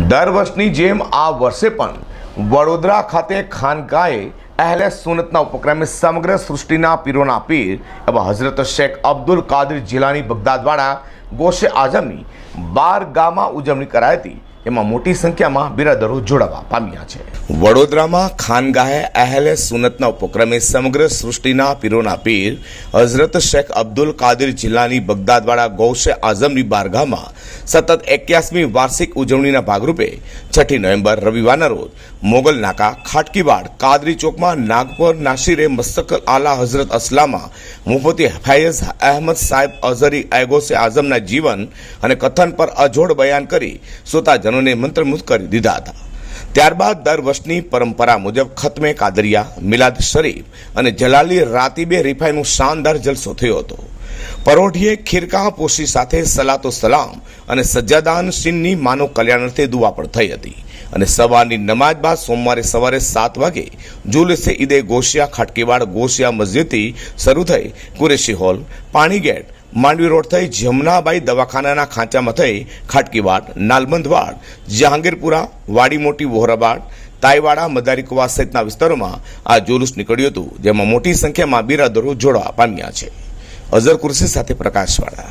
દર વર્ષની જેમ આ વર્ષે પણ વડોદરા ખાતે ખાનગાએ અહેલે સુનતના ઉપક્રમે સમગ્ર સૃષ્ટિના પીરોના પીર એવા હઝરત શેખ અબ્દુલ કાદર જિલ્લાની બગદાદવાળા ગોશે આઝમની બાર ગામાં ઉજવણી કરાઈ હતી. એમાં મોટી સંખ્યામાં બિરાદરો જોડાવા પામ્યા છે. વડોદરામાં ખાનગાહે અહેલે સુનતના ઉપક્રમે સમગ્ર સૃષ્ટિના પીરોના પીર હઝરત શેખ અબ્દુલ કાદિર જિલ્લાની બગદાદવાળા ગૌશે આઝમની બારગાહમાં સતત એક્યાસમી વાર્ષિક ઉજવણીના ભાગરૂપે છઠ્ઠી નવેમ્બર રવિવારના રોજ મોગલ નાકા ખાટકીવાડ કાદરી ચોકમાં નાગપુર નાશીરે મસ્તકલ આલા હઝરત અસલામા મુફતી ફૈયઝ અહેમદ સાહેબ અઝરી એગોસે આઝમના જીવન અને કથન પર અજોડ બયાન કરી શ્રોતાજનોને મંત્રમુગ્ધ કરી દીધા હતા. ત્યારબાદ દર વર્ષની પરંપરા મુજબ ખતમે કાદરિયા, મિલાદ શરીફ અને જલાલી રાતીબે રીફાઈનું શાનદાર જલસો થયો હતો. પરોઢીએ ખીરકા પોશી સાથે સલાતો સલામ અને સજ્જાદાન સિંહની માનવ કલ્યાણાર્થે દુવા પણ થઈ હતી. અને સવારની નમાજ બાદ સોમવારે સવારે સાત વાગે જુલુસે ઈદે ગોશિયા ખાટકીવાડ ગોશિયા મસ્જિદથી શરૂ થઈ કુરેશી હોલ, પાણીગેટ માંડવી રોડ થઈ જમનાબાઈ દવાખાનાના ખાંચામાં થઈ ખાટકીવાડ નાલબંધવાડ જહાંગીરપુરા વાડી મોટી વોહરાબાડ તાઈવાડા, મદારીકુવા સહિતના વિસ્તારોમાં આ જુલુસ નીકળ્યું હતું, જેમાં મોટી સંખ્યામાં બિરાદરો જોડવા પામ્યા છે. અઝર કુરશી સાથે પ્રકાશવાળા.